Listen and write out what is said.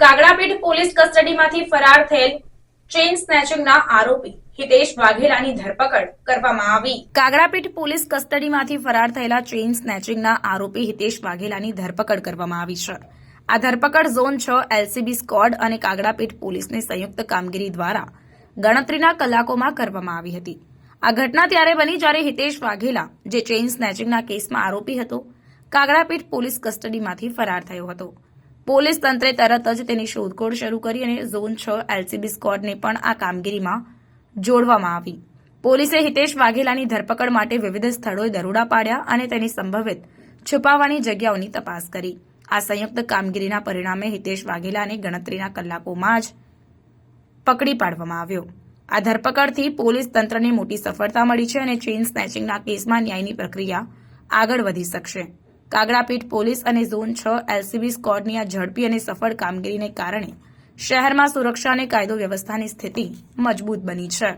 Kagdapith police કસ્ટડીમાંથી ફરાર થયેલ chain સ્નેચિંગના આરોપી હિતેશ વાઘેલાની ધરપકડ કરવામાં આવી. કાગડાપીઠ પોલીસ કસ્ટડીમાંથી ફરાર થયેલા ચેઇન સ્નેચિંગના આરોપી હિતેશ વાઘેલાની ધરપકડ કરવામાં આવી છે. આ ધરપકડ ઝોન છ એલસીબી સ્કોડ અને કાગડાપીઠ પોલીસની સંયુક્ત કામગીરી દ્વારા ગણતરીના કલાકોમાં કરવામાં આવી હતી. આ ઘટના ત્યારે બની જ્યારે હિતેશ વાઘેલા, જે ચેઇન સ્નેચિંગના કેસમાં આરોપી હતો, કાગડાપીઠ પોલીસ કસ્ટડીમાંથી ફરાર થયો હતો. પોલીસ તંત્રે તરત જ તેની શોધખોળ શરૂ કરી અને ઝોન છ એલસીબી સ્કોડને પણ આ કામગીરીમાં જોડવામાં આવી. પોલીસે હિતેશ વાઘેલાની ધરપકડ માટે વિવિધ સ્થળોએ દરોડા પાડ્યા અને તેની સંભવિત છુપાવવાની જગ્યાઓની તપાસ કરી. આ સંયુક્ત કામગીરીના પરિણામે હિતેશ વાઘેલાને ગણતરીના કલાકોમાં જ પકડી પાડવામાં આવ્યો. આ ધરપકડથી પોલીસ તંત્રને મોટી સફળતા મળી છે અને ચેઇન સ્નેચિંગના કેસમાં ન્યાયની પ્રક્રિયા આગળ વધી શકશે. કાગડાપીઠ પોલીસ અને ઝોન છ એલસીબી સ્કોડની આ ઝડપી અને સફળ કામગીરીને કારણે શહેરમાં સુરક્ષા અને કાયદો વ્યવસ્થાની સ્થિતિ મજબૂત બની છે.